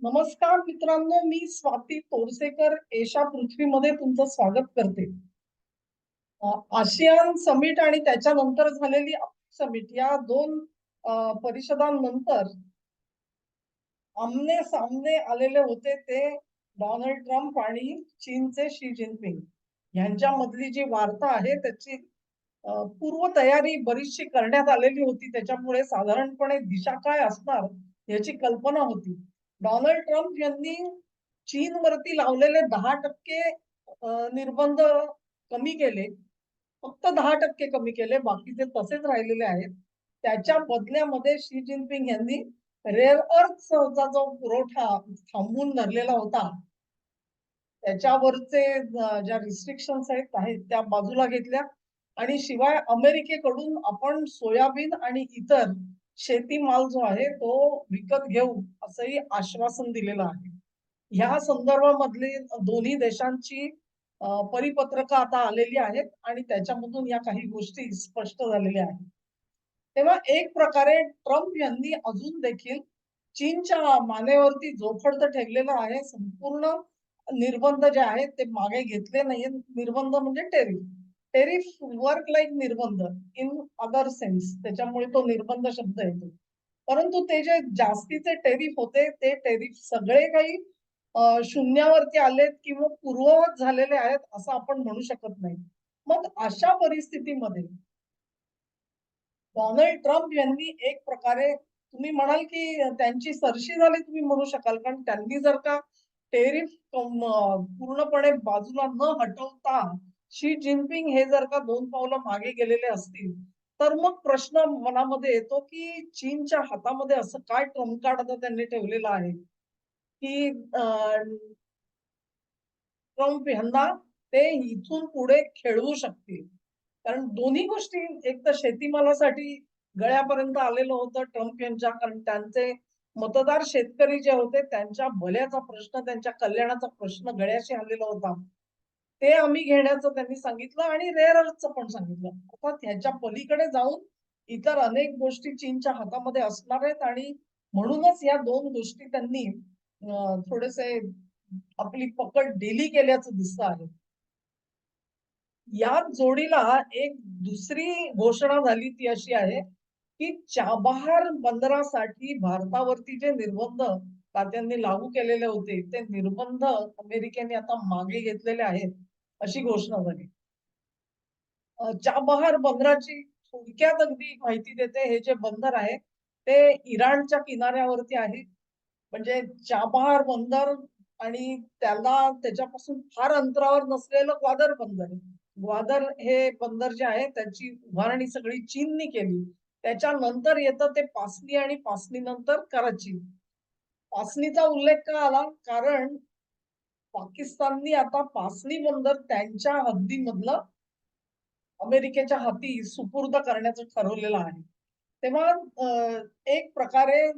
नमस्कार मित्रांनो मी स्वाती तोरसेकर एशा पृथ्वीमध्ये तुमचं स्वागत करते. आशियान समिट आणि त्याच्यानंतर झालेली समिट या दोन परिषदांनंतर आमने सामने आलेले होते ते डोनाल्ड ट्रम्प आणि चीनचे शी जिनपिंग. यांच्यामधली जी वार्ता आहे त्याची पूर्व तयारी बरीचशी करण्यात आलेली होती. त्याच्यामुळे साधारणपणे दिशा काय असणार याची कल्पना होती. डॉनल्ड ट्रम्प यांनी चीनवरती लावलेले दहा टक्के निर्बंध कमी केले. फक्त दहा टक्के कमी केले. बाकीचे तसेच राहिलेले आहेत त्याच्या बदल्यामध्ये शी जिनपिंग यांनी रेअर अर्थचा जो पुरवठा थांबवून धरलेला होता त्याच्यावरचे ज्या रिस्ट्रिक्शन्स आहेत आहेत त्या बाजूला घेतल्या. आणि शिवाय अमेरिकेकडून आपण सोयाबीन आणि इतर शेतीमाल जो आहे तो विकत घेऊ असंही आश्वासन दिलेलं आहे. ह्या संदर्भामधली दोन्ही देशांची परिपत्रक आता आलेली आहेत आणि त्याच्यामधून या काही गोष्टी स्पष्ट झालेल्या आहेत. तेव्हा एक प्रकारे ट्रम्प यांनी अजून देखील चीनच्या मानेवरती जोखड तर ठेवलेलं आहे संपूर्ण निर्बंध जे आहेत ते मागे घेतले नाहीये निर्बंध म्हणजे टेरिफ टेरिफ वर्क लाईक निर्बंध इन अदर सेन्स त्याच्यामुळे तो निर्बंध शब्द येतो. परंतु ते जे जास्तीचे टेरिफ होते ते टेरिफ सगळे काही शून्यावरती आलेत किंवा पूर्ववत झालेले आहेत असं आपण म्हणू शकत नाही. मग अशा परिस्थितीमध्ये डोनाल्ड ट्रम्प यांनी एक प्रकारे तुम्ही म्हणाल की त्यांची सरशी झाली तुम्ही म्हणू शकाल कारण त्यांनी जर का टेरिफ पूर्णपणे बाजूला न हटवता शी जिनपिंग हे जर का दोन पावलं मागे गेलेले असतील तर मग प्रश्न मनामध्ये येतो की चीनच्या हातामध्ये असं काय ट्रम्प कार्ड आता त्यांनी ठेवलेलं आहे? की ट्रम्प यांना ते इथून पुढे खेळवू शकतील. कारण दोन्ही गोष्टी एक तर शेतीमालासाठी गळ्यापर्यंत आलेलं होतं ट्रम्प यांच्या कारण त्यांचे मतदार शेतकरी जे होते त्यांच्या भल्याचा प्रश्न त्यांच्या कल्याणाचा प्रश्न गळ्याशी आलेला होता. ते आम्ही घेण्याचं त्यांनी सांगितलं आणि रेअर अर्थचं पण सांगितलं. आता ह्याच्या पलीकडे जाऊन इतर अनेक गोष्टी चीनच्या हातामध्ये असणार आहेत आणि म्हणूनच या दोन गोष्टी त्यांनी थोडेसे आपली पकड डेली केल्याचं दिसत आहे. या जोडीला एक दुसरी घोषणा झाली ती अशी आहे की चाबहार बंदरासाठी भारतावरती जे निर्बंध तात्यांनी लागू केलेले होते ते निर्बंध अमेरिकेने आता मागे घेतलेले आहेत. अशी घोषणा झाली. चाबहार बंदराची थोडक्यात अगदी माहिती देते हे जे बंदर आहे ते इराणच्या किनाऱ्यावरती आहे. म्हणजे चाबहार बंदर आणि त्याला त्याच्यापासून फार अंतरावर नसलेलं ग्वादर बंदर. आहे. ग्वादर हे बंदर जे आहे त्याची उभारणी सगळी चीननी केली. त्याच्यानंतर येतं ते पासनी आणि पासनी नंतर कराची. पासनीचा उल्लेख का आला? कारण पाकिस्ताननी आता पासनी बंदर त्यांच्या हद्दीमधलं अमेरिकेच्या हाती सुपूर्द करण्याचं ठरवलेलं आहे. तेव्हा एक प्रकारे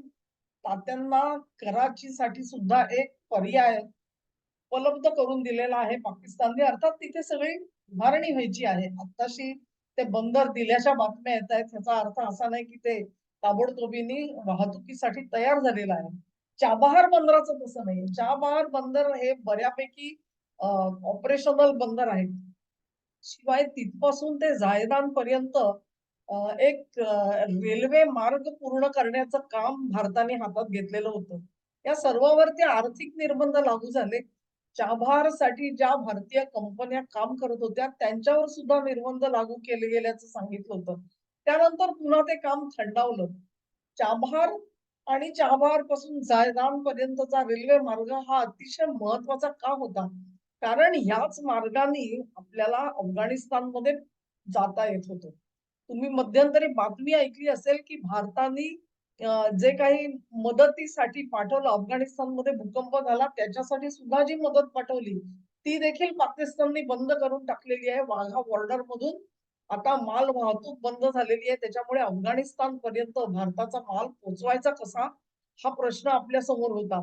तात्यांना कराचीसाठी सुद्धा एक पर्याय उपलब्ध करून दिलेला आहे पाकिस्तानने. अर्थात तिथे सगळी उभारणी व्हायची आहे. आत्ताशी ते बंदर दिल्याच्या बातम्या येत आहेत ह्याचा अर्थ असा नाही की ते ताबडतोबीने वाहतुकीसाठी तयार झालेला आहे. चाबहार बंदराचं तसं नाही. चाबहार बंदर हे बऱ्यापैकी ऑपरेशनल बंदर आहे शिवाय तिथपासून ते जायदान पर्यंत एक रेल्वे मार्ग पूर्ण करण्याचं काम भारताने हातात घेतलेलं होतं. या सर्वावरती आर्थिक निर्बंध लागू झाले. चाबहारसाठी ज्या भारतीय कंपन्या काम करत होत्या त्यांच्यावर सुद्धा निर्बंध लागू केले गेल्याचं सांगितलं होतं. त्यानंतर पुन्हा ते काम थंडावलं. चाबहार आणि चाबारपासून जायदान पर्यंतचा रेल्वे मार्ग हा अतिशय महत्त्वाचा का होता? कारण ह्याच मार्गाने आपल्याला अफगाणिस्तानमध्ये जाता येत होतं. तुम्ही मध्यंतरी बातमी ऐकली असेल की भारताने जे काही मदतीसाठी पाठवलं अफगाणिस्तानमध्ये भूकंप झाला त्याच्यासाठी सुद्धा जी मदत पाठवली ती देखील पाकिस्तानने बंद करून टाकलेली आहे. वाघा बॉर्डर मधून आता माल वाहतूक बंद झालेली आहे त्याच्यामुळे अफगाणिस्तान पर्यंत भारताचा माल पोचवायचा कसा? हा प्रश्न आपल्यासमोर होता.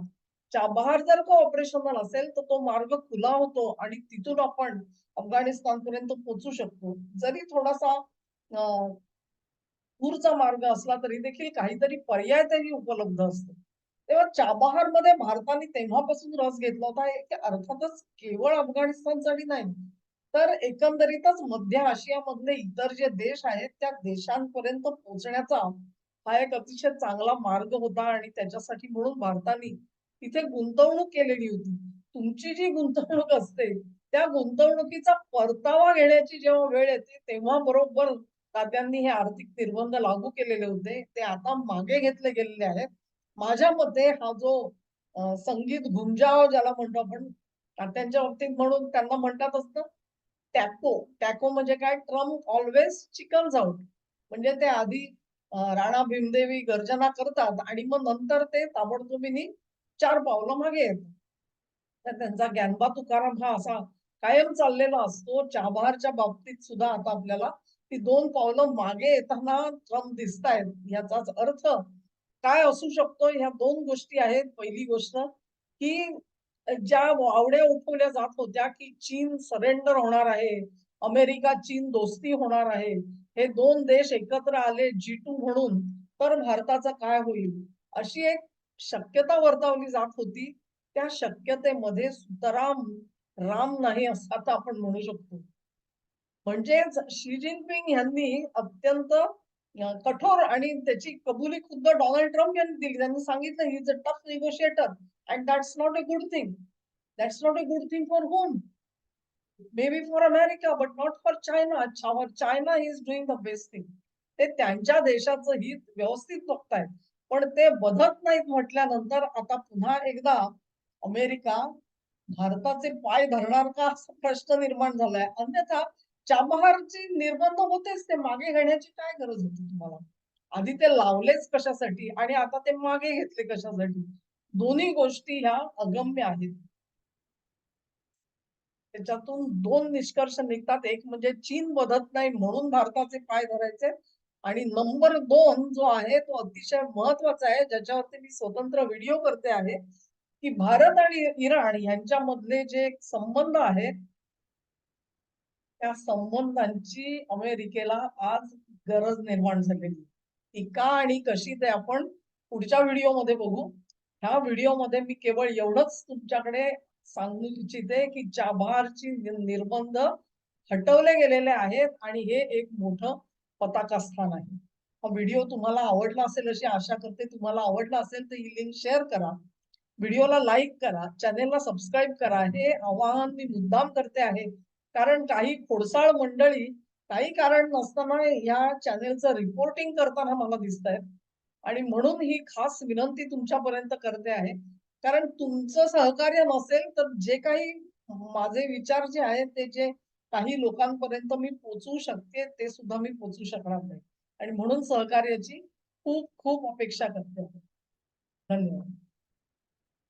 चाबहार जर का ऑपरेशनल असेल तर तो मार्ग खुला होतो आणि तिथून आपण अफगाणिस्तान पर्यंत पोचू शकतो. जरी थोडासा अं, दूरचा मार्ग असला तरी देखील काहीतरी पर्याय तरी उपलब्ध असतो. तेव्हा चाबहारमध्ये भारताने तेव्हापासून रस घेतला होता अर्थातच केवळ अफगाणिस्तानसाठी नाही तर एकंदरीतच मध्य आशियामधले इतर जे देश आहेत त्या देशांपर्यंत पोहोचण्याचा हा एक अतिशय चांगला मार्ग होता आणि त्याच्यासाठी म्हणून भारताने तिथे गुंतवणूक केलेली होती. तुमची जी गुंतवणूक असते त्या गुंतवणुकीचा परतावा घेण्याची जेव्हा वेळ येते तेव्हा बरोबर तात्यांनी हे आर्थिक निर्बंध लागू केलेले होते. ते आता मागे घेतले गेलेले आहेत. माझ्या मते हा जो संगीत गुंजाव ज्याला म्हणतो आपण तात्यांच्या बाबतीत म्हणून त्यांना म्हणतात असतं टॅको टॅको म्हणजे काय? ट्रम्प ऑलवेज चिकन आउट म्हणजे ते आधी राणा भीमदेवी गर्जना करतात आणि मग नंतर ते ताबडतोबीने चार पावलं मागे येतात. तर त्यांचा ज्ञानबा तुकाराम हा असा कायम चाललेला असतो. चाबहारच्या बाबतीत सुद्धा आता आपल्याला ती दोन पावलं मागे येताना ट्रम्प दिसतायत. याचाच अर्थ काय असू शकतो? ह्या दोन गोष्टी आहेत. पहिली गोष्ट की ज्या वावड्या उठवल्या जात होत्या की चीन सरेंडर होणार आहे अमेरिका चीन दोस्ती होणार आहे हे दोन देश एकत्र आले जी टू म्हणून तर भारताचं काय होईल? अशी एक शक्यता वर्तवली जात होती. त्या शक्यतेमध्ये सुतराम राम नाही असं आता आपण म्हणू शकतो. म्हणजेच शी जिनपिंग यांनी अत्यंत कठोर आणि त्याची कबुली खुद्द डोनाल्ड ट्रम्प यांनी दिली. त्यांनी सांगितलं he is a tough negotiator and that's not a good thing that's not a good thing for home maybe for America but not for China China is doing the best thing. ते त्यांच्या देशाचं हित व्यवस्थित बघतायत. पण ते बघत नाहीत म्हटल्यानंतर आता पुन्हा एकदा अमेरिका भारताचे पाय धरणार का? असा प्रश्न निर्माण झालाय. अन्यथा चाबहारचे निर्बंध होतेच ते मागे घेण्याची काय गरज होती तुम्हाला? आधी ते लावलेच कशासाठी आणि आता ते मागे घेतले कशासाठी? दोन्ही गोष्टी ह्या अगम्य आहेत. त्याच्यातून दोन निष्कर्ष निघतात. एक म्हणजे चीन बदत नाही म्हणून भारताचे पाय धरायचे आणि नंबर दोन जो आहे तो अतिशय महत्त्वाचा आहे ज्याच्यावरती मी स्वतंत्र व्हिडिओ करते आहे की भारत आणि इराण यांच्यामधले जे संबंध आहेत त्या संबंधांची अमेरिकेला आज गरज निर्माण झालेली ती का आणि कशी ते आपण पुढच्या व्हिडिओमध्ये बघू. ह्या व्हिडिओमध्ये मी केवळ एवढंच तुमच्याकडे सांगू इच्छिते की चाबारची निर्बंध हटवले गेलेले आहेत आणि हे एक मोठं पताका स्थान आहे. हा व्हिडिओ तुम्हाला आवडला असेल अशी आशा करते. तुम्हाला आवडला असेल तर ही लिंक शेअर करा. व्हिडिओला लाईक करा. चॅनेलला सबस्क्राईब करा. हे आवाहन मी मुद्दाम करते आहे. कारण काही खोडसाळ मंडळी काही कारण नसताना या चॅनेलचं रिपोर्टिंग करताना मला दिसत आहेत आणि म्हणून ही खास विनंती तुमच्यापर्यंत करते आहे. कारण तुमचं सहकार्य नसेल तर जे काही माझे विचार जे आहेत ते जे काही लोकांपर्यंत मी पोचवू शकते ते सुद्धा मी पोचवू शकणार नाही. आणि म्हणून सहकार्याची खूप खूप अपेक्षा करते. धन्यवाद.